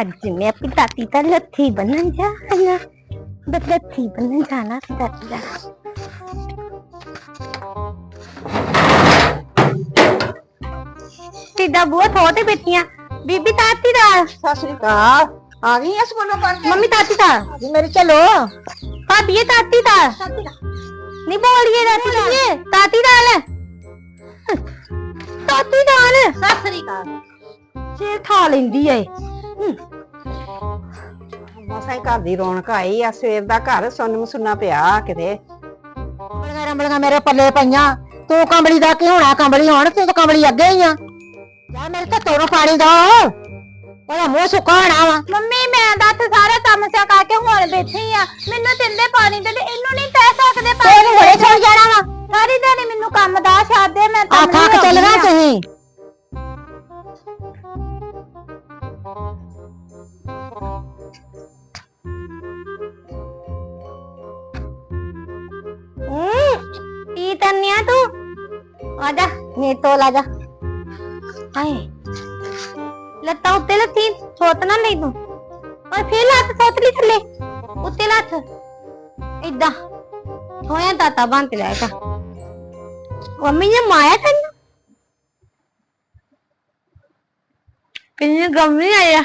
ਅੱਜ ਮੈਂ ਆਪਣੀ ਦਾਤੀ ਦਾ ਲੱਥੀ ਬੰਨਣ ਜਾਣਾ। ਬਸ ਲੱਥੀ ਬੰਨਣ ਜਾਣਾ ਆਪਣੀ ਦਾਤੀ ਦਾ। ਸਿੱਧਾ ਬੂਆ ਥੋੜੇ ਬੈਠੀਆਂ? ਬੀਬੀ ਤਾਤੀ ਦਾ। ਸਤਿ ਸ੍ਰੀ ਅਕਾਲ। ਆ ਗਈ ਐ ਪੜ੍ਹ ਕੇ? ਮੰਮੀ ਤਾਤੀ ਦਾ। ਜੀ ਮੇਰੀ ਚਲੋ। ਭਾਬੀ ਇਹ ਤਾਤੀ ਦਾ। ਨਹੀਂ ਬੋਲੀਏ ਤਾਤੀ ਦਾ ਤਾਤੀ ਦਾ ਲੈ। ਤਾਤੀ ਦਾ ਲੈ। ਸਤਿ ਸ੍ਰੀ ਅਕਾਲ। ਜੇ ਖਾ ਲੈਂਦੀ ਏ। ਮਸਾਂ ਹੀ ਘਰ ਦੀ ਰੌਣਕ ਆਈ ਆ ਸਵੇਰ ਦਾ ਘਰ ਸੁੰਨ ਸੁੰਨਾ ਪਿਆ ਕਿਤੇ। ਕੰਬਲੀਆਂ ਰੰਬਲੀਆਂ ਮੇਰੇ ਪੱਲੇ ਪਈਆਂ। ਤੂੰ ਕੰਬਲੀ ਦਾ ਕੀ ਹੋਣਾ? ਕੰਬਲੀ ਹੋਣ ਤੂੰ ਤਾਂ ਕੰਬਲੀ ਅੱਗੇ ਹੀ ਆ। ਯਾਰ ਮੇਰੇ ਤੇ ਤੋਰੋ ਪਾਣੀ ਦਾ। ਉਹਦਾ ਮੂੰਹ ਸੁੱਕਾ ਹੋਣਾ ਵਾ। ਮੰਮੀ ਮੈਂ ਦੱਸ ਸਾਰਾ ਕੰਮ ਸਿਆ ਕਰਕੇ ਹੁਣ ਬੈਠੀ ਆ। ਮੈਨੂੰ ਤਿੰਦੇ ਪਾਣੀ ਦੇ ਦੇ ਇਹਨੂੰ ਨਹੀਂ ਪੈ ਸਕਦੇ ਤੈਨੂੰ ਹੁਣੇ ਛੱਡ ਜਾਣਾ ਵਾ। ਸਾਰੀ ਦਿਹਾੜੀ ਮੈਨੂੰ ਕੰਮ ਦਾ ਛੱਡ ਦੇ ਮੈਂ ਆ ਮੇਰੇ ਤੋਂ ਲਾ ਜਾ। ਹਾਏ, ਲੱਤਾਂ ਉੱਤੇ ਲੱਥੀ ਸੋਤ ਨਾ ਲਈ ਤੂੰ। ਓਏ, ਫੇਰ ਲੱਤ ਸੋਤ ਲਈ ਥੱਲੇ। ਉੱਤੇ ਲੱਥ ਇਦਾਂ ਹੋਇਆ ਤਾਤਾ ਬੰਨ ਤੇ ਲਾਇਆ ਮੰਮੀ ਨੇ ਮਾਇਆ ਤੈਨੂੰ? ਕਿੰਨੇ ਗਮ ਨਹੀਂ ਆਇਆ?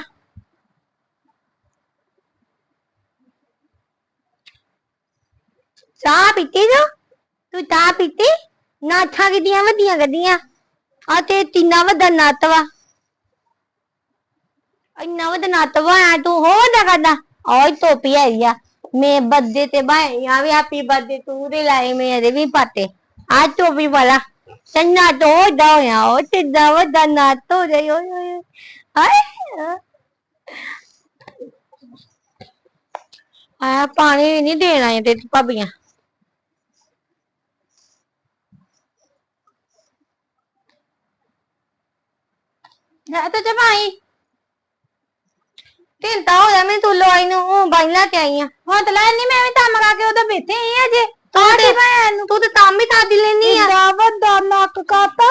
ਚਾਹ ਪੀਤੀ ਜੋ ਤੂੰ ਚਾਹ ਪੀਤੀ? ਨਾਥਾਂ ਕਿਦੀਆਂ ਵੱਡੀਆਂ ਗੱਡੀਆਂ ਆ ਤੇ ਤਿੰਨਾ ਵੱਡਾ ਨੱਤ ਵਾ। ਇੰਨਾ ਵੱਡਾ ਨੱਤ ਵਾ ਤੂੰ ਹੋ ਨਾ ਕਰਦਾ। ਓਏ ਟੋਪੀ ਆਈ ਆ। ਮੈਂ ਬੱਦੇ ਤੇ ਬਾਈ ਆ ਵੀ ਹੈਪੀ ਬਰਥਡੇ ਤੂੰ ਦੇ ਲਾਏ ਮੇਰੇ ਵੀ ਪਾਤੇ। ਆ ਟੋਪੀ ਵਾਲਾ ਸੰਨਾ ਤੋਂ ਦਾ ਹੋਇਆ ਉਹ ਤਿੱਦਾ ਵੱਡਾ ਨੱਤ ਹੋ ਜਾਈ, ਓਏ ਓਏ ਹਾਏ ਆ ਪਾਣੀ ਨਹੀਂ ਦੇਣਾ ਤੇ ਭਾਬੀਆਂ। ਜਾ ਤਾਂ ਜਮਾਈ ਤਿੰਨ ਤਾਂ ਹੋ ਜਾ ਮੈਂ ਤੂੰ ਲੋਈ ਨੂੰ ਉਹ ਬਾਈਲਾ ਤੇ ਆਈ ਆ। ਹਾਂ ਤੇ ਲੈਣੀ ਮੈਂ ਵੀ ਕੰਮ ਕਰਾ ਕੇ ਉਹਦਾ ਬੈਠੇ ਹੀ ਅਜੇ ਤੂੰ ਤੇ ਭੈਣ ਤੂੰ ਤੇ ਕੰਮ ਹੀ ਤਾਂ ਦੀ ਲੈਣੀ ਆ। ਦਾ ਵੱਡਾ ਨੱਕ ਕਾਤਾ।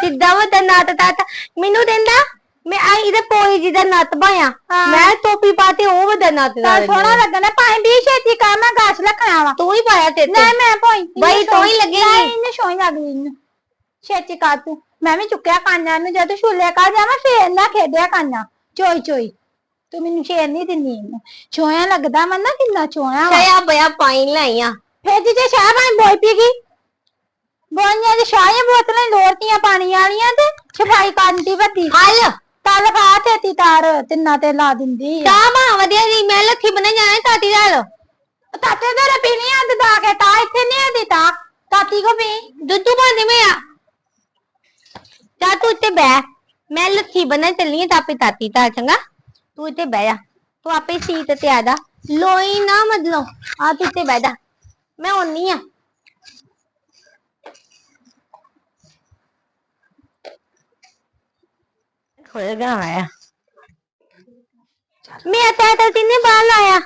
ਸਿੱਧਾ ਵੱਡਾ ਨੱਤ ਤਾਤਾ ਮੈਨੂੰ ਦਿੰਦਾ ਮੈਂ ਆਈ ਇਹਦੇ ਪੋਈ ਜੀ ਦਾ ਨੱਤ ਪਾਇਆ। ਮੈਂ ਟੋਪੀ ਪਾਤੇ ਉਹ ਵੱਡਾ ਨੱਤ ਦਾ ਤਾਂ ਸੋਹਣਾ ਲੱਗਣਾ ਭਾਈ ਵੀ ਛੇਤੀ ਕਰ ਮੈਂ ਗਾਛ ਰੱਖਣਾ ਵਾ। ਤੂੰ ਹੀ ਪਾਇਆ ਤੇ। ਨਹੀਂ ਮੈਂ ਭਾਈ ਬਈ ਤੂੰ ਹੀ ਲੱਗੇਗੀ। ਇਹਨੇ ਸੋਹਣੀ ਲੱਗਦੀ ਇਹਨੂੰ। ਛੇਤੀ ਕਰ ਤੂੰ। ਮੈਂ ਵੀ ਚੁੱਕਿਆ ਕਾਨਾਂ ਨੂੰ ਜਦ ਛੁੱਲੇ ਕਰ ਜਾਵਾਂ ਫੇਰ ਨਾ ਖੇਡਿਆ ਕਾਨਾਂ। ਚੋਈ ਚੋਈ। ਤੂੰ ਮੈਨੂੰ ਸ਼ੇਰ ਨਹੀਂ ਦਿੰਦੀ। ਇਹਨੂੰ ਚੋਇਆ ਲੱਗਦਾ ਮਨ ਨਾ ਕਿੰਨਾ ਚੋਇਆ ਵਾ। ਛਿਆ ਬਿਆ ਪਾਈ ਲਾਈਆਂ। ਫੇਰ ਜੇ ਸ਼ਾਹ ਭਾਈ ਬੋਈ ਪੀ ਗਈ ਬੋਈਆਂ ਦੇ ਸ਼ਾਹੀਆਂ ਬੋਤਲਾਂ ਲੋੜਤੀਆਂ ਪਾਣੀ ਵਾਲੀਆਂ ਤੇ ਸਫ਼ਾਈ ਕਰਨ ਦੀ ਵੱਡੀ। ਹਲ। ਤਲ ਖਾ ਤੇ ਤਾਰ ਤਿੰਨਾਂ ਤੇ ਲਾ ਦਿੰਦੀ। ਆ। ਤਾਂ ਮਾ ਵਧੀਆ ਜੀ ਮੈਂ ਲੱਥੀ ਬਣੇ ਜਾਣਾ ਤਾਤੀ ਨਾਲ। ਤਾਤੇ ਦੇ ਪੀਣੀਆਂ ਤੇ ਦਾ ਕੇ ਤਾ ਇੱਥੇ ਨਹੀਂ ਦਿੱਤਾ ਤਾਤੀ ਕੋ ਵੀ ਦੁੱਧੂ ਪਾਣੀ ਮੈਂ ਆ। ਜਾ ਤੂੰ ਇੱਥੇ ਬਹਿ। ਮੈਂ ਲੱਥੀ ਬਣਾ ਚੱਲੀ ਆਂ ਤਾਪੀ ਤਾਤੀ ਤਾਂ ਚੰਗਾ? ਤੂੰ ਇੱਥੇ ਬਹਿ ਜਾ। ਤੂੰ ਆਪੇ ਸੀਟ ਤੇ ਆ ਜਾ। ਲੋਈ ਨਾ ਮਤਲਬ ਆ ਤੂੰ ਇੱਥੇ ਬਹਿ ਜਾ। ਮੈਂ ਹੁੰਨੀ ਆ। ਖੋਲ ਗਿਆ ਆਇਆ ਮੈਂ ਤਾਂ ਤਾਂ ਤਿੰਨੇ ਬਾਹਰ ਲਾਇਆ।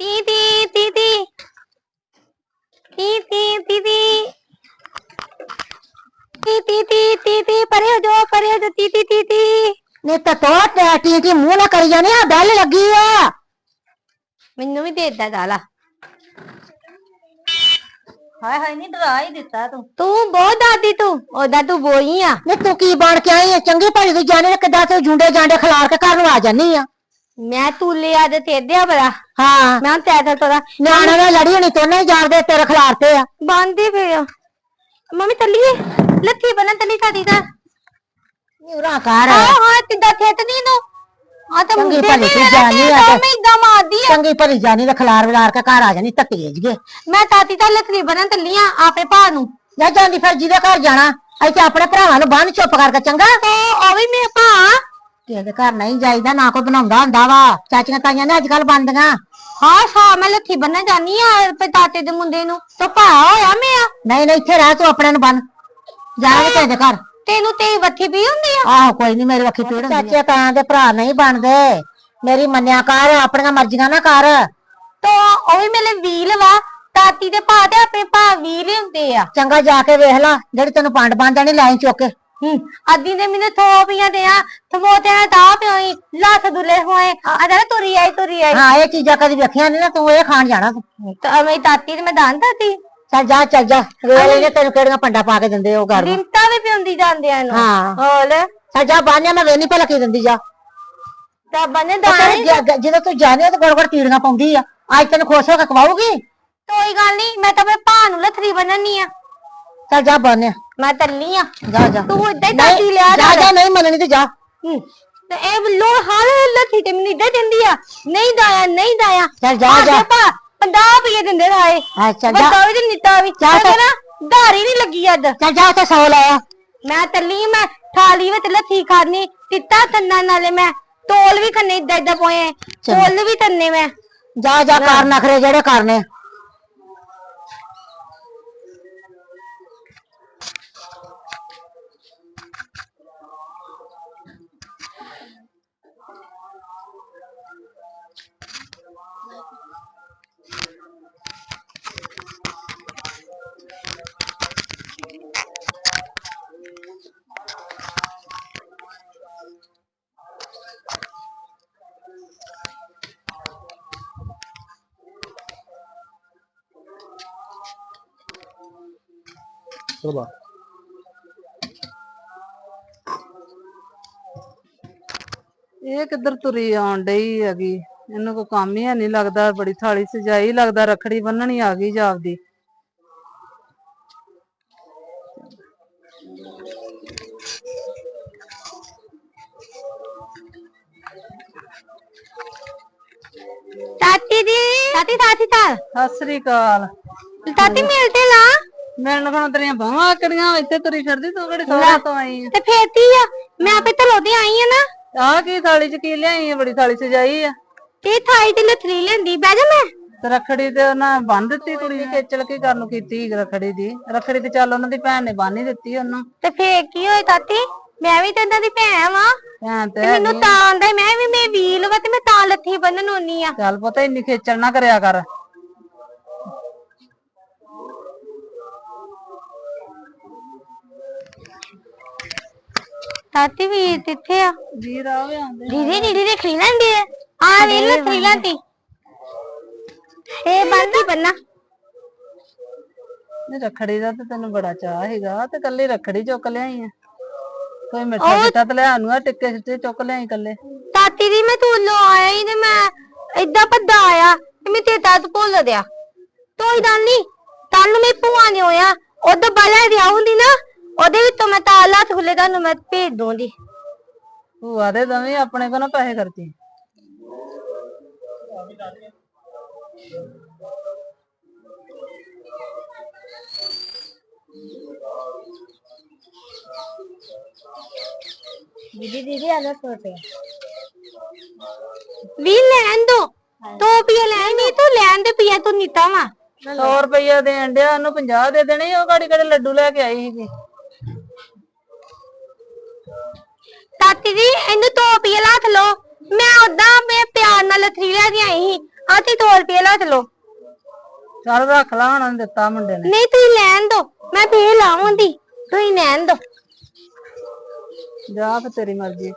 ਤੀ ਤੀ ਤੀ ਤੀ। दीदी ती ती ती ती परे हो ਮੈਨੂੰ ਵੀ ਦੇ ਤੂੰ। ਤੂੰ ਦਾਦੀ ਤੂੰ ਉਹਦਾ ਤੂੰ ਬੋਈ ਆ। ਨੇ ਤੂੰ ਕੀ ਬਣ ਕੇ ਆਈ ਚੰਗੇ ਭਲੇ ਦੇ ਜਾਨੇ ਕਿਦਾਂ ਜੁੰਡੇ ਜਾਂਡੇ ਖਿਲਾਰ ਕੇ ਘਰ ਨੂੰ ਆ ਜਾਨੀ ਆ। ਮੈਂ ਤੂਲੇ ਆ ਦੇ ਤੇ ਦਿਆ ਬੜਾ। ਹਾਂ। ਮੈਂ ਤੈਦਾ ਤੋਰਾ ਨਿਆਣੇ ਨੇ ਲੜੀ ਹੋਣੀ ਤੋਨੇ ਜਾਣਦੇ ਤੇਰੇ ਖਿਲਾਰਤੇ ਆ। ਬੰਦੇ ਪਏ ਮੰਮੀ ਤੱਲੀਏ ਲੱਥੀ ਬਣਾ ਤੱਲੀ ਸਾਡੀ ਦਾ ਨਿਉਰਾ ਕਰ। ਹਾਂ ਹਾਂ ਤਿੱਦਾ ਖੇਤਦੀ ਨੂੰ ਆ ਤਾਂ ਚੰਗੀ ਮੁੰਡੇ ਭਲੀ ਦੀ ਜਾਣੀ ਆ ਤੇ। ਮੈਂ ਇਦਾਂ ਮਾਰਦੀ ਆ। ਚੰਗੀ ਭਲੀ ਜਾਨੀ ਦਾ ਖਿਲਾਰ ਵਿਲਾਰ ਕੇ ਘਰ ਆ ਜਾਨੀ ਧੱਕੇ ਜੀਏ ਮੈਂ ਤਾਤੀ ਤਾਂ ਲੱਥੀ ਬਣਾ ਤੱਲੀਆਂ ਆਪੇ ਭਾ ਨੂੰ। ਜਾ ਜਾਂਦੀ ਫਿਰ ਜਿਹਦੇ ਘਰ ਜਾਣਾ ਇੱਥੇ ਆਪਣੇ ਭਰਾਵਾਂ ਨੂੰ ਬੰਨ ਚੁੱਪ ਕਰਕੇ ਚੰਗਾ? ਤੇ ਉਹ ਵੀ ਮੇਰੇ ਭਾ ਕਿਸੇ ਦੇ ਘਰ ਨਹੀਂ ਜਾਈਦਾ ਨਾ ਕੋਈ ਬਣਾਉਂਦਾ ਹੁੰਦਾ ਵਾ। ਚਾਚੀਆਂ ਤਾਈਆਂ ਨੇ ਅੱਜ ਕੱਲ ਬੰਦੀਆਂ ਹਾਂ ਸਾ ਮੈਂ ਲੱਥੀ ਬੰਨਣ ਜਾਨੀ ਆ ਆਪੇ ਤਾਤੇ ਦੇ ਮੁੰਡੇ ਨੂੰ। ਤਾਂ ਭਾ ਹੋਇਆ ਮੈਂ ਨਹੀਂ ਨਹੀਂ ਇੱਥੇ ਰਹਿ ਤੂੰ ਆਪਣੇ ਨੂੰ ਬੰਨ ਜਾਣਾ ਕਿਸੇ ਦੇ ਘਰ। ਤੈਨੂੰ ਤੇਰੀ ਵੱਥੀ ਪੀ ਹੁੰਦੀ ਆ? ਆਹੋ ਕੋਈ ਨਹੀਂ ਮੇਰੇ ਵੱਖੀ ਪੀੜ ਹੁੰਦੀ ਚਾਚੇ ਤਾਇਆਂ ਦੇ ਭਰਾ ਨਹੀਂ ਬਣਦੇ। ਮੇਰੀ ਮੰਨਿਆ ਕਰ ਆਪਣੀਆਂ ਮਰਜ਼ੀਆਂ ਨਾ ਕਰ। ਤਾਂ ਉਹ ਵੀ ਮੇਰੇ ਵੀਲ ਵਾ। ਤਾਤੀ ਦੇ ਭਾ ਤੇ ਆਪੇ ਭਾ ਵੀਲ ਹੁੰਦੇ ਆ। ਚੰਗਾ ਜਾ ਕੇ ਵੇਖ ਲਾ ਜਿਹੜੀ ਤੈਨੂੰ ਪੰਡ ਬੰਦ ਨਹੀਂ ਲਾਈ ਚੁੱਕ ਕੇ। ਹੂੰ ਅੱਧੀ ਨੇ ਮੈਨੂੰ ਥੋਪੀਆਂ ਦੇ ਆ ਥਮੋਤੇ ਨਾਲ ਤਾਂ ਪਿਓਈ ਲੱਥ ਦੁਲੇ ਹੋਏ। ਜਾ ਤੁਰੀ ਆਈ ਤੁਰੀ ਆਈ। ਹਾਂ ਇਹ ਚੀਜ਼ਾਂ ਕਦੀ ਵੇਖੀਆਂ ਨਹੀਂ ਨਾ ਤੂੰ ਇਹ ਖਾਣ ਜਾਣਾ ਤੂੰ। ਤਾਂ ਮੇਰੀ ਤਾਤੀ ਤੇ ਮੈਂ ਦਾਨ ਦਾਤੀ ਚੱਲ ਜਾ ਚੱਲ ਜਾ। ਵੇਖ ਲੈਨੇ ਤੈਨੂੰ ਕਿਹੜੀਆਂ ਪੰਡਾ ਪਾ ਕੇ ਦਿੰਦੇ ਉਹ ਗਰਮ ਲਿਮਟਾ ਵੀ ਪਿਉਂਦੀ ਜਾਂਦੇ ਆ ਇਹਨੂੰ। ਹਾਂ। ਹੋਲ ਚੱਲ ਜਾ ਬਾਨਿਆ ਮੈਂ ਵੇਨੀ ਭਲਾ ਕੀ ਦਿੰਦੀ ਜਾ। ਤਾਂ ਬੰਨੇ ਦਾਣ ਜਦੋਂ ਤੂੰ ਜਾਣੇ ਤੇ ਗੜ ਗੜ ਕੀੜੀਆਂ ਪਾਉਂਦੀ ਆ। ਅੱਜ ਤੈਨੂੰ ਖੁਸ਼ ਹੋ ਕੇ ਖਵਾਉਗੀ ਕੋਈ ਗੱਲ ਨਹੀਂ ਮੈਂ ਤਾਂ ਆਪਣੇ ਭਾ ਨੂੰ ਲਥਰੀ ਬੰਨਣੀ ਆ। ਚੱਲ ਜਾ ਬਾਨਿਆ ਮੈਂ ਤੱਲੀ ਆ। ਜਾ ਜਾ। ਤੂੰ ਏਦਾਂ ਹੀ ਨਹੀਂ, ਤਾਤੀ ਲਿਆ ਜਾ ਜਾ ਨਹੀਂ ਮੰਨਣੀ ਤੇ ਜਾ। ਹੂੰ। ਤੇ ਇਹ ਲੋ ਹਾਲ ਲਥੀ ਤੇ ਮੈਨੂੰ ਇੱਦਾਂ ਦਿੰਦੀ ਆ। ਨਹੀਂ ਦਾਇਆ ਨਹੀਂ ਦਾਇਆ। ਚੱਲ ਜਾ ਆ ਜਾ। 50 ਰੁਪਏ ਦਿੰਦੇ ਰਾਏ। ਹਾਂ, ਚੱਲ ਜਾ। ਵੱਡਾ ਵੀ ਤੇ ਨਿੱਤਾ ਵੀ। ਜਾ ਤੇ ਤੇ- ਨਾ ਧਾਰੀ ਨਹੀਂ ਲੱਗੀ ਅੱਜ। ਚੱਲ ਜਾ ਉੱਥੇ ਸੌ ਲਾਇਆ ਮੈਂ ਤੱਲੀ ਆਂ, ਮੈਂ ਥਾਲੀ ਵਿੱਚ ਲੱਥੀ ਖਾਣੀ ਤਿੱਤਾ ਤੰਨਾ ਨਾਲੇ ਮੈਂ। ਤੋਲ ਵੀ ਖੰਨੇ ਇਦਾਂ ਇਦਾਂ ਪੋਏ ਤੋਲ ਵੀ ਤੰਨੇ ਮੈਂ। ਜਾ ਜਾ ਕਰ ਨਖਰੇ ਜਿਹੜੇ ਕਰਨੇ। ਬਾ ਇਹ ਕਿੱਧਰ ਤੁਰੀ ਆਉਣ ਡਈ ਹੈਗੀ? ਇਹਨੂੰ ਕੋਈ ਕੰਮ ਹੀ ਨਹੀਂ ਲੱਗਦਾ ਬੜੀ ਥਾਲੀ ਸਜਾਈ ਲੱਗਦਾ ਰਖੜੀ ਬੰਨਣੀ ਆ ਗਈ ਜਾਪਦੀ। ਤਾਤੀ ਦੀ ਤਾਤੀ ਤਾਤੀ ਤਾਂ ਸਤਿ ਸ੍ਰੀ ਅਕਾਲ। ਤਾਤੀ ਮਿਲਤੇ ਲਾ। ਮਿਲਣ ਕੋਣ ਤੇਰੀਆਂ ਬਾਹਾਂ ਆਕੜੀਆਂ ਇੱਥੇ ਤੁਰੀ ਫਿਰਦੀ ਤੂੰ ਕਿਹੜੀ ਸੋਹਣਾ ਤੋਂ ਆਈ ਆ? ਤੇ ਫੇਰਤੀ ਆ? ਮੈਂ ਆਪੇ ਤਲੋਦੀ ਆਈ ਆ ਨਾ। ਆਹ ਕੀ ਥਾਲੀ ਚ ਕੀ ਲਿਆਈ ਆ ਬੜੀ ਥਾਲੀ ਸਜਾਈ ਆ। ਤੇ ਥਾਈ ਤੇ ਲਥਰੀ ਲੈਂਦੀ ਬਹਿ ਜਾ ਮੈਂ। ਤੇ ਰਖੜੀ ਤੇ ਉਹਨਾਂ ਬੰਨ ਦਿੱਤੀ ਕੁੜੀ ਦੀ ਖੇਚਲ ਕੀ ਕਰਨ ਨੂੰ ਕੀਤੀ ਰਖੜੀ ਦੀ। ਰਖੜੀ ਤੇ ਚੱਲ ਉਹਨਾਂ ਦੀ ਭੈਣ ਨੇ ਬੰਨ ਹੀ ਦਿੱਤੀ ਉਹਨੂੰ। ਤੇ ਫੇਰ ਕੀ ਹੋਏ ਤਾਤੀ? ਮੈਂ ਵੀ ਤੇ ਏਦਾਂ ਦੀ ਭੈਣ ਵਾਂ। ਭੈਣ ਤੇ ਤੇ ਮੈਨੂੰ ਤਾਂ ਆਂਦਾ ਮੈਂ ਵੀ ਮੈਂ ਵੀਲ ਵਾ ਤੇ ਮੈਂ ਤਾਂ ਲੱਥੀ ਬੰਨਣ ਹੁੰਨੀ ਆ। ਚੱਲ ਪਤਾ ਇੰਨੀ ਖੇਚਲ ਨਾ ਕਰਿਆ ਕਰ। ਤਾਤੀ ਵੀਰ ਕਿੱਥੇ ਆ? ਵੀਰ ਆਵੇ ਆਂਦੇ ਦੀਦੀ ਦੀਦੀ ਦੇ ਖਰੀ ਲੈਂਦੀ ਆ ਆ ਵੇਖ ਲੈ ਖਰੀ ਲੈਂਦੀ ਇਹ ਬੰਦੀ ਬੰਨਾ। ਨਹੀਂ ਰਖੜੀ ਦਾ ਤੇ ਤੈਨੂੰ ਬੜਾ ਚਾਹ ਹੈਗਾ। ਤੇ ਕੱਲੀ ਰਖੜੀ ਚੁੱਕ ਲਿਆਈ ਆ। ਕੋਈ ਮਿੱਠਾ ਮਿੱਠਾ ਤੇ ਲਿਆ ਨੂੰ ਆ ਟਿੱਕੇ ਛਿੱਟੇ ਚੁੱਕ ਲਿਆਈ ਕੱਲੇ ਤਾਤੀ ਦੀ ਮੈਂ ਤੂੰ ਲੋ ਆਇਆ ਹੀ ਤੇ ਮੈਂ ਏਦਾਂ ਭੱਦਾ ਆਇਆ ਤੇ ਮੈਂ ਤੇ ਤਦ ਭੁੱਲ ਦਿਆ ਤੋਈ ਨਹੀਂ ਤਨ ਮੈਂ ਭੂਆ ਨੇ ਹੋਇਆ ਉਹਦਾ ਬਲਾ ਦਿਆ ਹੁੰਦੀ ਨਾ ਉਹਦੇ ਵਿੱਚੋਂ ਮੈਂ ਤਾਲਾ ਥੁੱਲੇ ਤੁਹਾਨੂੰ ਮੈਂ ਭੇਜ ਦੂੰਦੀ ਭੂਆ ਦੇ ਦਵੇਂ ਆਪਣੇ ਕੋਲ ਨਾ ਪੈਸੇ ਖਰਚੀ। ਦੀਦੀ ਦੀਦੀ ਆ ਜਾ ਸੋਤੇ ਵੀ ਲੈਣ ਦੋ ਤੋ ਪੀਆ ਲੈਣ ਨਹੀਂ ਤੂੰ ਲੈਣ ਦੇ ਪੀਆ ਤੂੰ ਨੀਤਾ ਵਾ। 100 ਰੁਪਈਆ ਦੇਣ ਡਿਆ ਉਹਨੂੰ 50 ਦੇ ਦੇਣੇ ਉਹ ਗਾੜੀ ਗਾੜੀ ਲੱਡੂ ਲੈ ਕੇ ਆਈ ਸੀਗੀ। ਤਾਤੀ ਜੀ ਇਹਨੂੰ ਤੋ ਪੀਆ ਲੱਥ ਲੋ ਮੈਂ ਉਦਾਂ ਮੈਂ ਪਿਆਰ ਨਾਲ ਲਥਰੀ ਲੈ ਕੇ ਆਈ ਸੀ। ਆ ਤੇ ਤੋ ਰੁਪਏ ਲੱਥ ਲੋ ਚੱਲ ਰੱਖ ਲਾ ਹੁਣ ਉਹਨੇ ਦਿੱਤਾ ਮੁੰਡੇ ਨੇ। ਨਹੀਂ ਤੁਸੀਂ ਲੈਣ ਦੋ। ਮੈਂ ਫੇਰ ਲਾਉਂਦੀ ਤੁਸੀਂ ਲੈਣ ਦੋ। ਜਾ ਫਿਰ ਤੇਰੀ ਮਰਜ਼ੀ।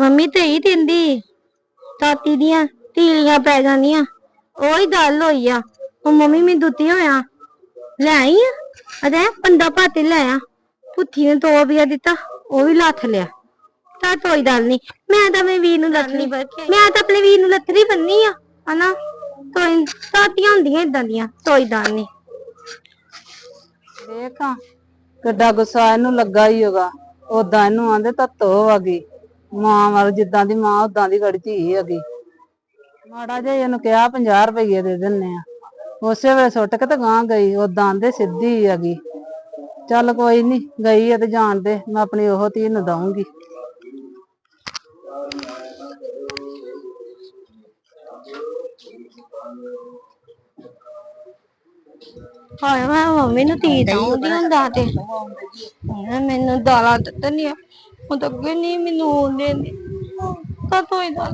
ਮੰਮੀ ਤੇ ਹੀ ਦਿੰਦੀ। ਤਾਤੀ ਦੀਆਂ ਤੀਲੀਆਂ ਪੈ ਜਾਂਦੀਆਂ। ਉਹੀ ਗੱਲ ਹੋਈ ਆ। ਉਹ ਮੰਮੀ ਮੈਨੂੰ ਦੁੱਤੀ ਹੋਇਆ ਲੈ ਆਈ ਆ। ਅਰੇ ਪੰਦਾ ਭਾਤੇ ਲੈ ਆ। ਪੁੱਥੀ ਨੇ ਦੋ ਰੁਪਇਆ ਦਿੱਤਾ ਉਹ ਵੀ ਲੱਥ ਲਿਆ। ਤਾਂ ਕੋਈ ਗੱਲ ਨਹੀਂ ਮੈਂ ਤਾਂ ਆਪਣੇ ਵੀਰ ਨੂੰ ਲੱਥਣੀ ਮੈਂ ਤਾਂ ਆਪਣੇ ਵੀਰ ਨੂੰ ਲੱਥਣੀ ਬੰਨੀ ਆ ਹਨਾ? ਕੋਈ ਤਾਤੀਆਂ ਹੁੰਦੀਆਂ ਇਦਾਂ ਦੀਆਂ ਕੋਈ ਗੱਲ ਨਹੀਂ ਆ ਕਿੱਡਾ ਗੁੱਸਾ ਇਹਨੂੰ ਲੱਗਾ ਹੀ ਹੋਗਾ। ਉਦਾਂ ਇਹਨੂੰ ਆਂਦੇ ਤੱਤੋ ਆਗੀ। ਮਾਂ ਵਾਲ ਜਿੱਦਾਂ ਦੀ ਮਾਂ ਉਦਾਂ ਦੀ ਗੜੀ ਧੀ ਹੈਗੀ। ਮਾੜਾ ਜਿਹਾ ਇਹਨੂੰ ਕਿਹਾ 50 ਰੁਪਏ ਦੇ ਦਿੰਨੇ ਆ। ਉਸੇ ਵੇਲੇ ਸੁੱਟ ਕੇ ਤੇ ਗਾਂ ਗਈ ਉਦਾਂ ਆਂਦੇ ਸਿੱਧੀ ਹੈਗੀ। ਚੱਲ ਕੋਈ ਨਹੀਂ ਗਈ ਆ ਤੇ ਜਾਣ ਦੇ ਮੈਂ ਆਪਣੀ ਉਹ ਧੀ ਨੂੰ ਦਊਂਗੀ। ਹਾਏ ਮੈਂ ਮੰਮੀ ਨੂੰ ਤੀ ਦਊਂਦੀ ਹੁੰਦਾ ਤੇ। ਹੁਣ ਮੈਨੂੰ ਦਾਲਾਂ ਦਿੱਤਨੀਆਂ ਉਹ ਤਾਂ ਅੱਗੇ ਨਹੀਂ ਮੈਨੂੰ ਆਉਂਦੇ ਨੇ। ਤਾਂ ਤੋਈ ਦਾ